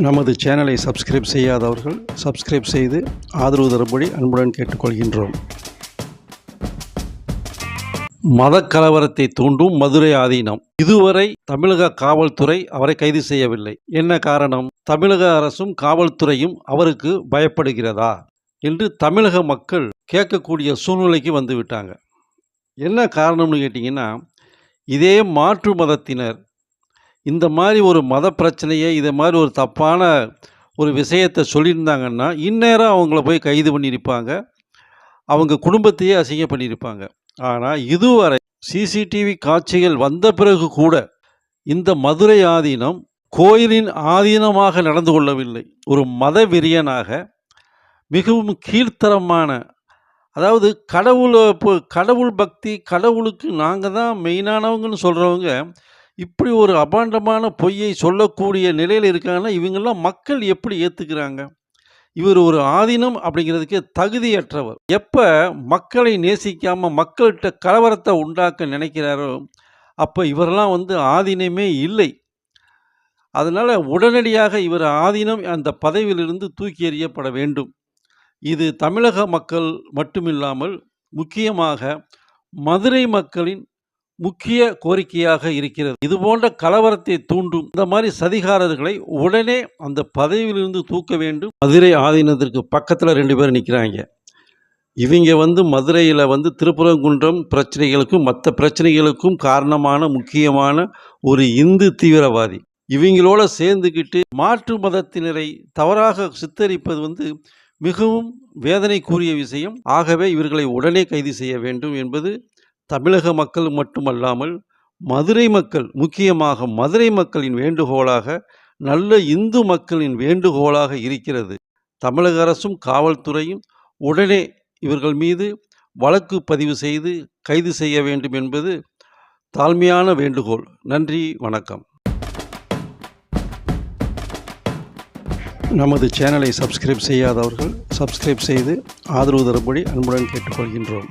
நமது சேனலை சப்ஸ்கிரைப் செய்யாதவர்கள் சப்ஸ்கிரைப் செய்து ஆதரவு தரும்படி அன்புடன் கேட்டுக்கொள்கின்றோம். மதக்கலவரத்தை தூண்டும் மதுரை ஆதீனம். இதுவரை தமிழக காவல்துறை அவரை கைது செய்யவில்லை. என்ன காரணம்? தமிழக அரசும் காவல்துறையும் அவருக்கு பயப்படுகிறதா? என்று தமிழக மக்கள் கேட்கக்கூடிய சூழ்நிலைக்கு வந்துவிட்டாங்க. என்ன காரணம்னு கேட்டிங்கன்னா இதே மாற்று மதத்தினர் இந்த மாதிரி ஒரு மத பிரச்சனையை இதை மாதிரி ஒரு தப்பான ஒரு விஷயத்தை சொல்லியிருந்தாங்கன்னா இந்நேரம் அவங்கள போய் கைது பண்ணியிருப்பாங்க. அவங்க குடும்பத்தையே அசிங்கம் பண்ணியிருப்பாங்க. ஆனால் இதுவரை சிசிடிவி காட்சிகள் வந்த பிறகு கூட இந்த மதுரை ஆதீனம் கோயிலின் ஆதீனமாக நடந்து கொள்ளவில்லை. ஒரு மத வெறியனாக மிகவும் கீழ்த்தரமான அதாவது கடவுளை இப்போ கடவுள் பக்தி கடவுளுக்கு நாங்கள் தான் மெயினானவங்கன்னு சொல்கிறவங்க இப்படி ஒரு அபாண்டமான பொய்யை சொல்லக்கூடிய நிலையில் இருக்காங்கன்னா இவங்கெல்லாம் மக்கள் எப்படி ஏற்றுக்கிறாங்க இவர் ஒரு ஆதீனம் அப்படிங்கிறதுக்கே தகுதியற்றவர். எப்போ மக்களை நேசிக்காமல் மக்கள்கிட்ட கலவரத்தை உண்டாக்க நினைக்கிறாரோ அப்போ இவரெல்லாம் வந்து ஆதீனமே இல்லை. அதனால் உடனடியாக இவர் ஆதீனம் அந்த பதவியிலிருந்து தூக்கி எறியப்பட வேண்டும். இது தமிழக மக்கள் மட்டுமில்லாமல் முக்கியமாக மதுரை மக்களின் முக்கிய கோரிக்கையாக இருக்கிறது. இது போன்ற கலவரத்தை தூண்டும் இந்த மாதிரி சதிகாரர்களை உடனே அந்த பதவியிலிருந்து தூக்க வேண்டும். மதுரை ஆதீனத்திற்கு பக்கத்தில் ரெண்டு பேர் நிற்கிறாங்க இவங்க வந்து மதுரையில் வந்து திருப்பரங்குன்றம் பிரச்சனைகளுக்கும் மற்ற பிரச்சனைகளுக்கும் காரணமான முக்கியமான ஒரு இந்து தீவிரவாதி. இவங்களோட சேர்ந்துக்கிட்டு மாற்று மதத்தினரை தவறாக சித்தரிப்பது வந்து மிகவும் வேதனைக்குரிய விஷயம். ஆகவே இவர்களை உடனே கைது செய்ய வேண்டும் என்பது தமிழக மக்கள் மட்டுமல்லாமல் மதுரை மக்கள் முக்கியமாக மதுரை மக்களின் வேண்டுகோளாக நல்ல இந்து மக்களின் வேண்டுகோளாக இருக்கிறது. தமிழக அரசும் காவல்துறையும் உடனே இவர்கள் மீது வழக்கு பதிவு செய்து கைது செய்ய வேண்டும் என்பது தாழ்மையான வேண்டுகோள். நன்றி வணக்கம். நமது சேனலை சப்ஸ்கிரைப் செய்யாதவர்கள் சப்ஸ்கிரைப் செய்து ஆதரவு தரும்படி அன்புடன் கேட்டுக்கொள்கின்றோம்.